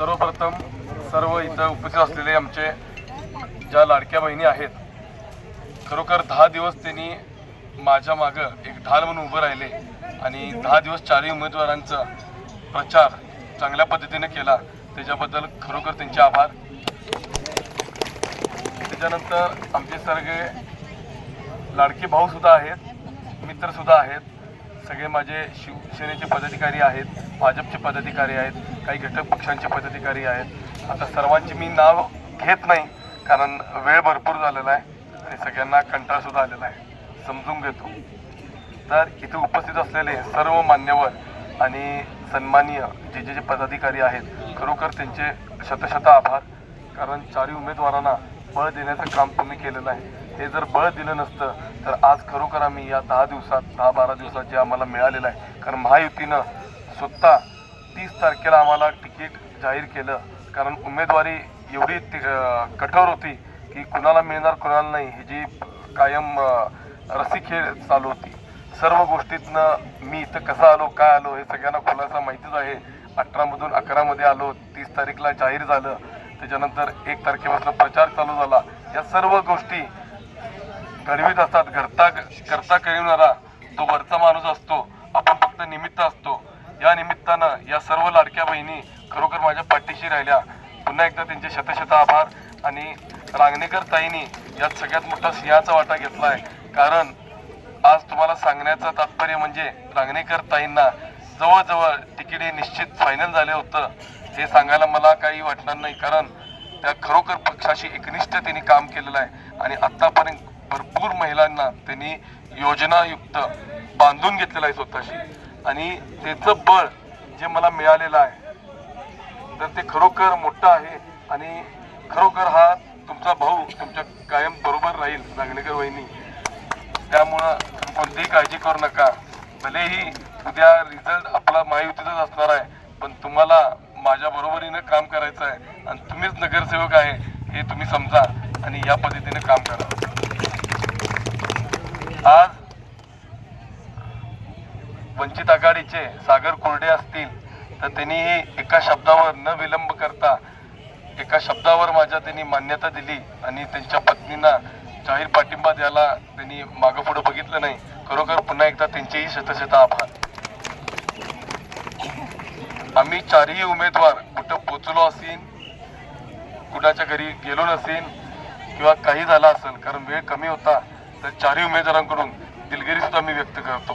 सर्वप्रथम सर्व इथं उपस्थित असलेले आमचे ज्या लाडक्या बहिणी आहेत खरोखर दहा दिवस त्यांनी माझ्या मागं एक ढाल म्हणून उभं राहिले आणि दहा दिवस चारही उमेदवारांचा प्रचार चांगल्या पद्धतीने केला. त्याच्याबद्दल खरोखर त्यांचे आभार. त्याच्यानंतर आमचे सगळे लाडके भाऊसुद्धा आहेत मित्रसुद्धा आहेत. सगळे माझे शिवसेनेचे पदाधिकारी आहेत भाजपचे पदाधिकारी आहेत काही घटक पक्षांचे पदाधिकारी आहेत. आता सर्वांची मी नाव घेत नाही कारण वेळ भरपूर झालेला आहे आणि सगळ्यांना कंटाळसुद्धा आलेला आहे. समजून घेतो. तर इथे उपस्थित असलेले सर्व मान्यवर आणि सन्माननीय जे जे जे पदाधिकारी आहेत खरोखर त्यांचे शतशत आभार. कारण चारही उमेदवारांना बळ देण्याचं काम तुम्ही केलेलं आहे. हे जर बळ दिलं नसतं तर आज खरोखर आम्ही या दहा दिवसात दहा बारा दिवसात जे आम्हाला मिळालेलं आहे कारण महायुतीनं स्वतः तीस तारखेला आम्हाला तिकीट जाहीर केलं. कारण उमेदवारी एवढी कठोर होती की कुणाला मिळणार कुणाला नाही ही जी कायम अं, रस्सीखेळ चालू होती. सर्व गोष्टीतनं मी इथं कसा आलो काय आलो हे सगळ्यांना खुलासा माहितीच आहे. अठरामधून अकरामध्ये आलो तीस तारीखला जाहीर झालं. त्याच्यानंतर एक तारखेपासून प्रचार चालू झाला. या सर्व गोष्टी घडवीत असतात. घरता करता कळवणारा तो वरचा माणूस असतो. आपण फक्त निमित्त असतो. या निमित्तानं या सर्व लाडक्या बहिणी खरोखर माझ्या पाठीशी राहिल्या. पुन्हा एकदा त्यांचे शतशत आभार आणि रांगणेकर ताईंनी यात सगळ्यात मोठा सिंहाचा वाटा घेतला आहे कारण आज तुम्हाला सांगण्याचं तात्पर्य म्हणजे रांगणेकर ताईंना जवळजवळ तिकीट हे निश्चित फायनल झाले होतं. हे सांगायला मला काही वाटणार नाही कारण त्या खरोखर पक्षाशी एकनिष्ठ त्यांनी काम केलेलं आहे आणि आतापर्यंत भरपूर महिलांना त्यांनी योजनायुक्त बांधून घेतलेलं आहे स्वतःशी. आणि त्याचं बळ जे मला मिळालेलं आहे तर ते खरोखर मोठं आहे आणि खरोखर हा तुमचा भाऊ तुमच्या कायम बरोबर राहील नागणेकर वहिनी. त्यामुळं कोणतीही काळजी करू नका. भलेही उद्या रिझल्ट आपला महायुतीचाच असणार आहे पण तुम्हाला माझ्या बरोबरीनं काम करायचं आहे आणि तुम्हीच नगरसेवक आहे हे तुम्ही समजा आणि या पद्धतीने काम करा. आज वंचित आघाडीचे सागर कोरडे असतील तर त्यांनीही एका शब्दावर न विलंब करता एका शब्दावर माझ्या त्यांनी मान्यता दिली आणि त्यांच्या पत्नींना जाहीर पाठिंबा द्यायला त्यांनी मागं पुढं बघितलं नाही. खरोखर पुन्हा एकदा त्यांचेही शतशत आभार. आम्ही चारही उमेदवार कुठं पोचलो असेल कुणाच्या घरी गेलो नसेल किंवा काही झालं असेल कारण वेळ कमी होता तर चारही उमेदवारांकडून दिलगिरी सुद्धा मी व्यक्त करतो.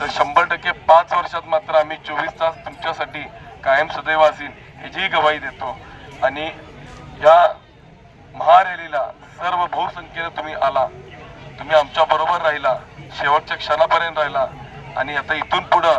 तर शंभर टक्के पाच वर्षात मात्र आम्ही चोवीस तास तुमच्यासाठी कायम सदैव असेल ह्याचीही गवाही देतो. आणि या महारॅलीला सर्व बहुसंख्येने तुम्ही आला तुम्ही आमच्या बरोबर राहिला शेवटच्या क्षणापर्यंत राहिला आणि आता इथून पुढं